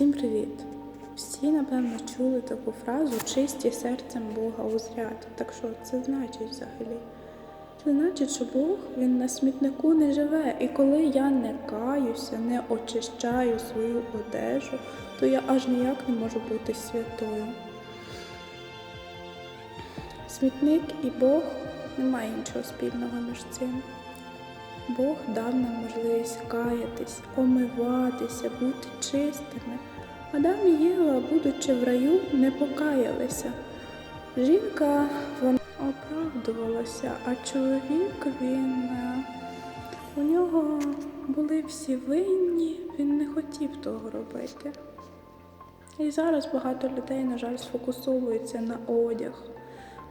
Всім привіт! Всі, напевно, чули таку фразу чисті серцем Бога узряти. Так що це значить взагалі? Це значить, що Бог він на смітнику не живе. І коли я не каюся, не очищаю свою одежу, то я аж ніяк не можу бути святою. Смітник і Бог немає нічого спільного між цим. Бог дав нам можливість каятись, омиватися, бути чистими. Адам і Єва, будучи в раю, не покаялися. Жінка вона оправдувалася, а чоловік він е, у нього були всі винні, він не хотів того робити. І зараз багато людей, на жаль, сфокусовуються на одяг.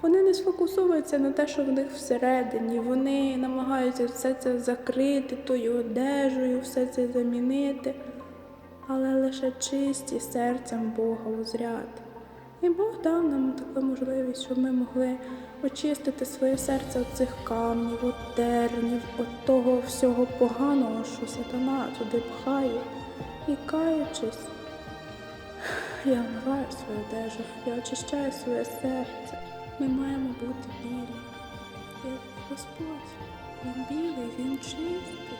Вони не сфокусовуються на те, що в них всередині. Вони намагаються все це закрити тою одежею, все це замінити, але лише чисті серцем Бога узряти. І Бог дав нам таку можливість, щоб ми могли очистити своє серце від цих камнів, от тернів, від того всього поганого, що сатана туди пхає. І каючись, я вмиваю свою одежу, я очищаю своє серце. Ми маємо бути білі. Як Господь, Він білий, Він чистий.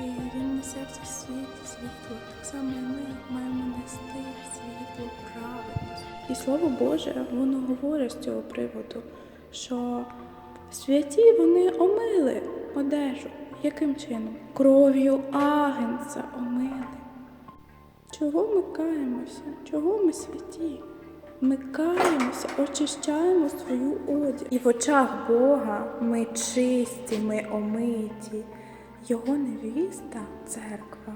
І Він несе в світ світло. Так само і ми маємо нести світло праведності. І Слово Боже, воно говорить з цього приводу, що святі вони омили одежу. Яким чином? Кров'ю агенця омили. Чого ми каємося? Чого ми святі? Ми каємося, очищаємо свою одяг. І в очах Бога ми чисті, ми омиті. Його невіста, церква,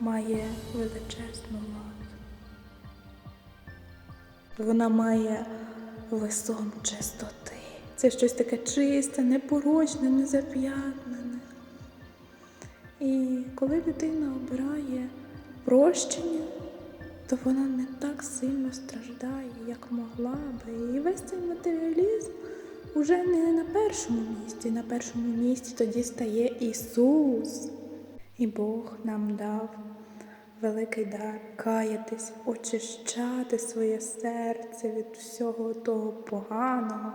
має величезну владу. Вона має весон чистоти. Це щось таке чисте, непорочне, незап'ятнене. І коли людина обирає прощення, то вона не так сильно страждає, як могла би. І весь цей матеріалізм уже не на першому місці. На першому місці тоді стає Ісус. І Бог нам дав великий дар каятись, очищати своє серце від всього того поганого.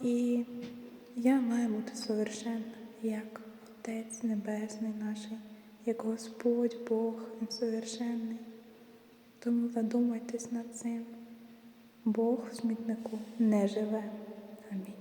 І я маю бути совершенна, як Отець Небесний наш, як Господь Бог совершенний. Тому задумайтесь над цим. Бог в смітнику не живе. Амінь.